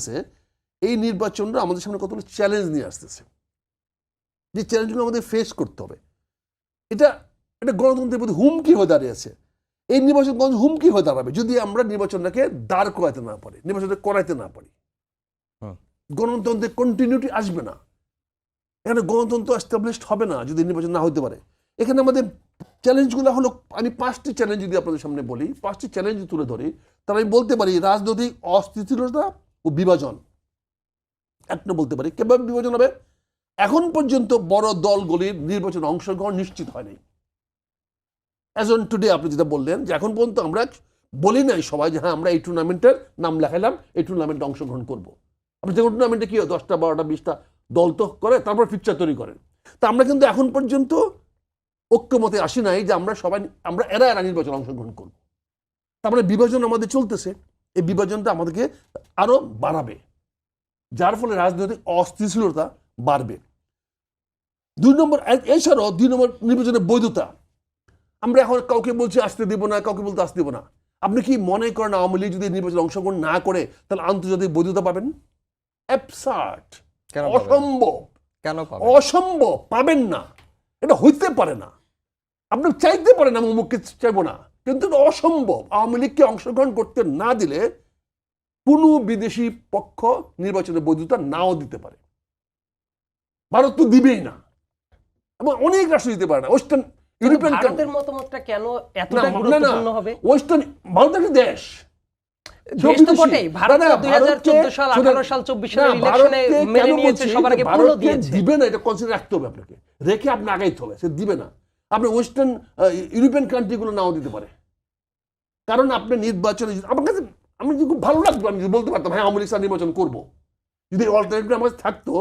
আসতেছে এই নির্বাচনটা আমাদের সামনে কতগুলো চ্যালেঞ্জ নিয়ে আসতেছে। যে চ্যালেঞ্জগুলো আমাদের ফেস করতে হবে। এটা এটা গণতন্ত্রের প্রতি হুমকি হয়ে দাঁড়িয়েছে এই নির্বাচন গণ হুমকি হয়ে দাঁড়াবে যদি আমরা নির্বাচনটাকে দাঁড় করাতে না পারি নির্বাচনটা করাইতে না পারি। গণতন্ত্রের কন্টিনিউটি আসবে না। এখানে গণতন্ত্র এস্টাবলিশড হবে না যদি নির্বাচন না হতে পারে। এখানে আমাদের চ্যালেঞ্জগুলো হলো আমি পাঁচটি চ্যালেঞ্জ যদি আপনাদের সামনে বলি পাঁচটি চ্যালেঞ্জ তুলে ধরি তাহলে আমি বলতে পারি রাজনৈতিক অস্থিতিশীলতা ও বিভাজন। একটা বলতে পারি, কীভাবে বিভাজন হবে? এখন পর্যন্ত বড় দলগুলির নির্বাচনে অংশগ্রহণ নিশ্চিত হয়নি অ্যাজ অন টুডে আপনি যেটা বললেন যে এখন পর্যন্ত আমরা বলি নাই সবাই যে হ্যাঁ আমরা এই টুর্নামেন্টের নাম লেখাইলাম, এই টুর্নামেন্টে অংশগ্রহণ করব। আপনি যে টুর্নামেন্টে কি হয়, দশটা, বারোটা, বিশটা দল তো করে, তারপর ফিকচার তৈরি করেন। তা আমরা কিন্তু এখন পর্যন্ত ঐক্যমতে আসি নাই যে আমরা সবাই, আমরা এরা এরা নির্বাচনে অংশগ্রহণ করব। তারপরে বিভাজন আমাদের চলতেছে। এই বিভাজনটা আমাদেরকে আরও বাড়াবে। যার ফলে রাজনৈতিক অস্থিতিশীলতা বাড়বে। দুই নম্বর এছাড়াও দুই নম্বর নির্বাচনের বৈধতা। আমরা এখন কাউকে বলছি আসতে দেবো না কাউকে বলতে আসতে দেবো না। আপনি কি মনে করেন আওয়ামী লীগ যদি নির্বাচনে অংশগ্রহণ না করে তাহলে আন্তর্জাতিক বৈধতা পাবেন? অ্যাবসার্ট অসম্ভব। কেন অসম্ভব পাবেন না। এটা হইতে পারে না। আপনি চাইতে পারেন আমি অমুককে চাইব না। কিন্তু এটা অসম্ভব। আওয়ামী লীগকে অংশগ্রহণ করতে না দিলে কোনো বিদেশি পক্ষ নির্বাচনের বৈধতা নাও দিতে পারে। ভারত তো দিবেই না। এবং অনেক রাষ্ট্র দিতে পারে না। ওয়েস্টার্ন ইউরোপিয়ান ভারতের মতামতটা কেন এতটা না, না, গুরুত্বপূর্ণ হবে? ওয়েস্টার্ন ভারত একটা দেশ। দিবে না এটা কনসিডার রাখতে হবে আপনাকে। রেখে আপনি আগাইতে হবে সে দিবে না। আপনি ওয়েস্টার্ন ইউরোপিয়ান কান্ট্রিগুলো নাও দিতে পারে। কারণ আপনি নির্বাচনে আমার কাছে আমি যদি খুব ভালো লাগতো আমি যদি বলতে পারতাম হ্যাঁ আওয়ামী লীগ নির্বাচন করব। যদি অল্টারনেটিভ আমার থাকতো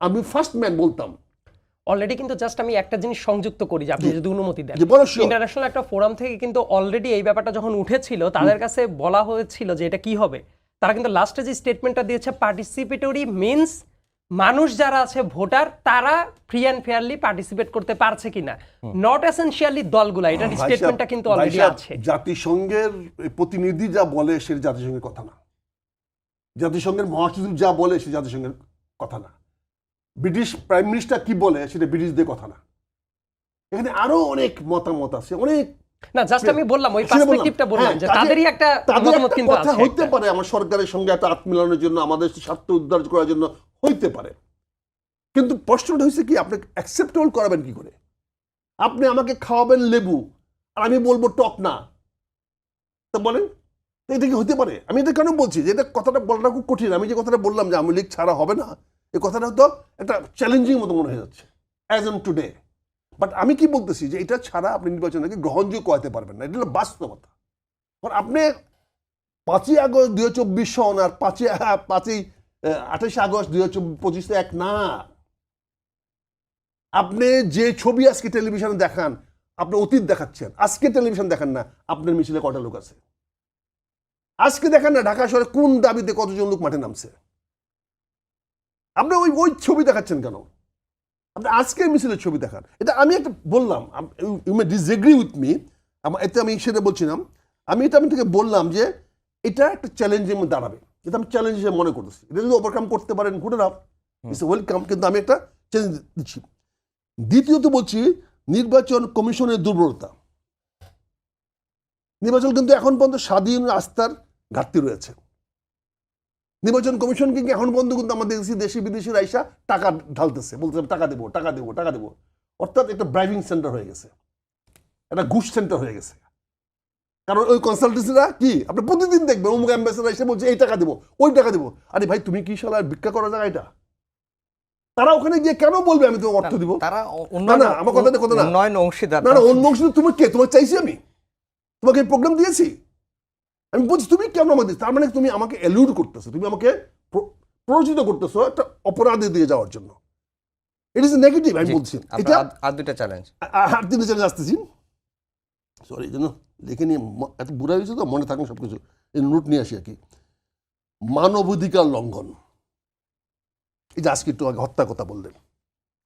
আমি ফার্স্ট ম্যান বলতাম। অলরেডি কিন্তু জাস্ট আমি একটা জিনিস সংযুক্ত করি যে আপনি যদি অনুমতি দেন। ইন্টারন্যাশনাল একটা ফোরাম থেকে কিন্তু অলরেডি এই ব্যাপারটা যখন উঠেছিল তাদের কাছে বলা হয়েছিল যে এটা কি হবে? তারা কিন্তু লাস্টে যে স্টেটমেন্টটা দিয়েছে পার্টিসিপেটরি মিনস মানুষ যারা আছে ভোটার তারা ফ্রি অ্যান্ড ফেয়ারলি পার্টিসিপেট করতে পারছে কিনা? নট এসেনশিয়ালি দলগুলা এটার স্টেটমেন্টটা কিন্তু অলরেডি আছে। জাতিসংঘের প্রতিনিধি যা বলে সে জাতিসংঘের কথা না। জাতিসংঘের মহাসচিব যা বলে সে জাতিসংঘের কথা না। ব্রিটিশ প্রাইম মিনিস্টার কি বলে সেটা ব্রিটিশদের কথা না। এখানে আরও অনেক মতামত আছে অনেক না জাস্ট আমি বললাম ওই পার্সপেক্টিভটা বললাম। হ্যাঁ, যে তাদেরই একটা মতামত কিন্তু কথা পারে আমার সরকারের সঙ্গে একটা হাত মিলানোর জন্য আমাদের স্বার্থ উদ্ধার করার জন্য হইতে পারে। কিন্তু প্রশ্নটা হচ্ছে কি আপনি অ্যাকসেপ্টেবল করাবেন কি করে? আপনি আমাকে খাওয়াবেন লেবু আর আমি বলব টক না। তো বলেন এটা কি হতে পারে? আমি এটা কেন বলছি? যে এটা কথাটা বলাটা খুব কঠিন। আমি যে কথাটা বললাম যে আমি লীগ ছাড়া হবে না এই কথাটা তো একটা চ্যালেঞ্জিং মতো মনে হয়ে যাচ্ছে অ্যাজ অন টুডে বাট আমি কি বলতেছি যে এটা ছাড়া আপনি নির্বাচনকে গ্রহণযোগ্য করাতে পারবেন না। এটা হলো বাস্তবতা। আপনি পাঁচই আগস্ট দুই হাজার চব্বিশ সন আর পাঁচই পাঁচই আঠাশে আগস্ট দুই হাজার পঁচিশে এক না। আপনি যে ছবি আজকে টেলিভিশনে দেখান, আপনি অতীত দেখাচ্ছেন। আজকে টেলিভিশন দেখান না, আপনার মিছিলে কটা লোক আছে? আজকে দেখেন না, ঢাকা শহরে কোন দাবিতে কতজন লোক মাঠে নামছে? আপনি ওই ওই ছবি দেখাচ্ছেন কেন? আপনি আজকের মিছিলের ছবি দেখান। এটা আমি একটা বললাম you may disagree with me এতে আমি সেটা বলছিলাম। আমি এটা আমি থেকে বললাম যে এটা একটা চ্যালেঞ্জের মধ্যে দাঁড়াবে। এটা আমি চ্যালেঞ্জ হিসেবে মনে করতেছি। এটা যদি ওভারকাম করতে পারেন ঘুরে নাও ইটস ওয়েলকাম কিন্তু আমি একটা চ্যালেঞ্জ দিচ্ছি। দ্বিতীয়ত বলছি নির্বাচন কমিশনের দুর্বলতা। নির্বাচন কিন্তু এখন পর্যন্ত স্বাধীন আস্থার ঘাটতি রয়েছে। নির্বাচন কমিশন কিন্তু এখন পর্যন্ত কিন্তু আমাদের দেশি দেশি বিদেশি রাইসা টাকা ঢালতেছে। বলতেছে টাকা দেবো টাকা দেবো টাকা দেবো। অর্থাৎ একটা ড্রাইভিং সেন্টার হয়ে গেছে। একটা ঘুষ সেন্টার হয়ে গেছে। কারণ ওই কনসালটেন্সিরা কি? আপনি প্রতিদিন দেখবেন অমুক অ্যাম্বাসেডার এসে বলছে এই টাকা দেবো ওই টাকা দেবো। আরে ভাই তুমি কি শালা ভিক্ষা করার জায়গা এটা? তারা ওখানে গিয়ে কেন বলবে আমি তোমাকে অর্থ দিব? তারা না, না, আমার কথাটা কথা না। উন্নয়ন অংশীদার না না অন্য অংশ তুমি কে? তোমার চাইছি আমি। তোমাকে প্রোগ্রাম দিয়েছি? আমি বলছি তুমি কেন আমাকে? তার মানে তুমি আমাকে এলিউড করতেছো তুমি আমাকে প্র- প্ররোচিত করতেছো একটা অপরাধে দিয়ে যাওয়ার জন্য। ইট ইজ নেগেটিভ আমি বলছি। এটা আর- দুইটা চ্যালেঞ্জ আর তিনটে চ্যালেঞ্জ আসতেছি। সরি জন্য লিখে নিয়ে এত বুড়া হয়েছে তো মনে থাকুন সব কিছু এই নোট নিয়ে আসি আর কি। মানবাধিকার লঙ্ঘন। এই যে আজকে একটু আগে হত্যার কথা বললেন।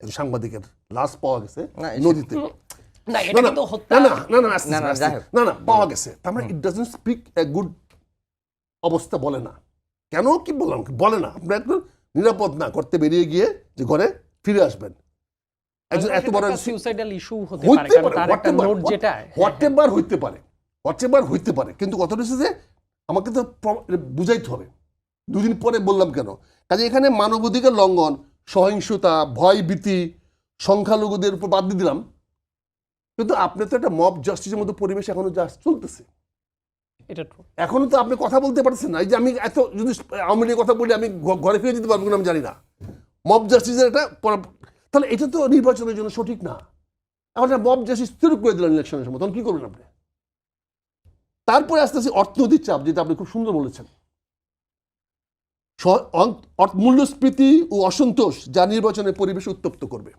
একজন সাংবাদিকের লাশ পাওয়া গেছে নদীতে। না না এটা কিন্তু হত্যা। না না না না, না, আস্তে, যাই হোক। না না পাওয়া গেছে। তার মানে it doesn't speak a good অবস্থা বলে না। কেন? কি বললাম? বলে না। আপনার একটু নিরাপদ না করতে বেরিয়ে গিয়ে যে ঘরে ফিরে আসবেন। একজন এত বড় সুইসাইডাল ইস্যু হতে পারে হইতে কারণ পারে তার একটা নোট যেটা হোয়াটেভার হইতে পারে। হোয়াটেভার হইতে পারে। কিন্তু কথাটা হচ্ছে যে আমাকে তো বুঝাইতে হবে। দুদিন পরে বললাম কেন? কাজে এখানে মানবাধিকার লঙ্ঘন সহিংসতা ভয় ভীতি সংখ্যালঘুদের উপর বাদ দিয়ে দিলাম। কিন্তু আপনি তো একটা মব জাস্টিসের মতো পরিবেশ এখনও যা চলতেছে। এটা। এখনও তো আপনি কথা বলতে পারছেন না। এই যে আমি এত যদি আওয়ামী লীগের কথা বলি আমি ঘরে ফিরে যেতে পারব কিনা আমি জানি না। মব জাস্টিসের একটা তাহলে এটা তো নির্বাচনের জন্য সঠিক না। এখন একটা মব জাস্টিস স্থির করে দিলেন ইলেকশনের সময় তখন কি করবেন আপনি? তারপরে আস্তে আস্তে অর্থনৈতিক চাপ যেটা আপনি খুব সুন্দর বলেছেন। মূল্যস্ফীতি ও অসন্তোষ যা নির্বাচনের পরিবেশ উত্তপ্ত করবে।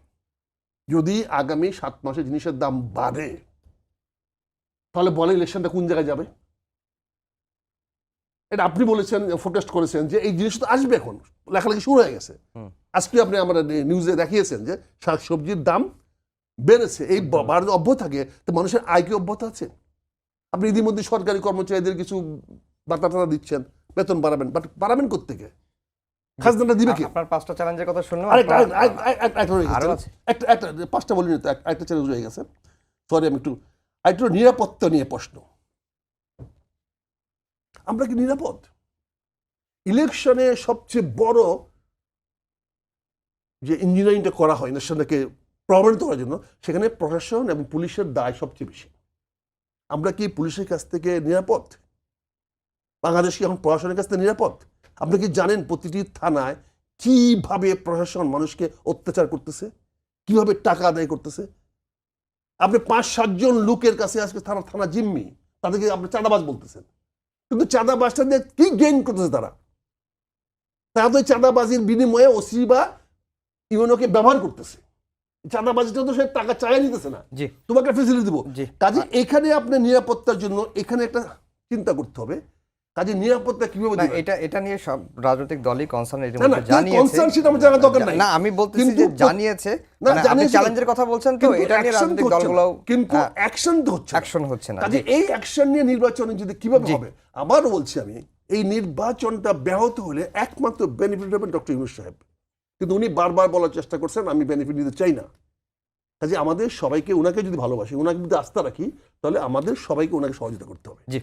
যদি আগামী সাত মাসে জিনিসের দাম বাড়ে তাহলে বলে ইলেকশনটা কোন জায়গায় যাবে? এটা আপনি বলেছেন ফোকাস্ট করেছেন যে এই জিনিসটা আসবে এখন লেখালেখি শুরু হয়ে গেছে। আজকে আপনি আমরা নিউজে দেখিয়েছেন যে শাকসবজির দাম বেড়েছে এই বা- বাড়ানো অব্যাহত থাকে তো মানুষের আয় কি অব্যাহত আছে? আপনি ইতিমধ্যে সরকারি কর্মচারীদের কিছু বার্তা টাতা দিচ্ছেন বেতন বাড়াবেন বাট বাড়াবেন কোথেকে খাজনাটা দিবে কি? আপনার পাঁচটা চ্যালেঞ্জের কথা শুনলাম আরেকটা? একটা একটা পাঁচটা বলিনি তো এক- আরেকটা চ্যালেঞ্জ রয়ে গেছে। সরি আমি একটু আরেকটু নিরাপত্তা নিয়ে প্রশ্ন। আমরা কি নিরাপদ? ইলেকশনে সবচেয়ে বড় যে ইঞ্জিনিয়ারিংটা করা হয় ইলেকশনটাকে প্রমাণিত করার জন্য সেখানে প্রশাসন এবং পুলিশের দায় সবচেয়ে বেশি। আমরা কি পুলিশের কাছ থেকে নিরাপদ? বাংলাদেশ কি এখন প্রশাসনের কাছ থেকে নিরাপদ? আপনি কি জানেন প্রতিটি থানায় কীভাবে প্রশাসন মানুষকে অত্যাচার করতেছে? কীভাবে টাকা আদায় করতেছে? আপনি পাঁচ সাতজন লোকের কাছে আজকে থানা থানা জিম্মি তাদেরকে আপনি চাঁদাবাজ বলতেছেন। কিন্তু চাঁদাবাজটা দিয়ে কি গেইন করতেছে তারা? তারা তো চাঁদাবাজির বিনিময়ে ওসি বা ইউনোকে ব্যবহার করতেছে। চাঁদাবাজিটা তো সে টাকা চাইয়া নিতেছে না। তোমাকে ফেসিলিটি দেবো। কাজে এখানে আপনি নিরাপত্তার জন্য এখানে একটা চিন্তা করতে হবে। কাজে নিরাপত্তা কীভাবে দিবেন? এটা এটা নিয়ে সব রাজনৈতিক দলই কনসার্ন এর মধ্যে জানিয়েছে। concern সেটা আমার জানার দরকার নাই। না আমি বলতেছি যে জানিয়েছে। না, মানে আপনি চ্যালেঞ্জের কথা বলছেন তো এটা নিয়ে রাজনৈতিক দলগুলো কিন্তু অ্যাকশন তো হচ্ছে অ্যাকশন হচ্ছে না কাজে এই অ্যাকশন নিয়ে নির্বাচনে যদি কীভাবে হবে? আবারও বলছি আমি এই নির্বাচনটা ব্যাহত হলে একমাত্র বেনিফিট হবেন ডক্টর ইউনুস সাহেব। কিন্তু উনি বারবার বলার চেষ্টা করছেন আমি বেনিফিট নিতে চাই না। কাজে আমাদের সবাইকে ওনাকে যদি ভালোবাসি ওনাকে যদি আস্থা রাখি তাহলে আমাদের সবাইকে ওনাকে সহযোগিতা করতে হবে। জি।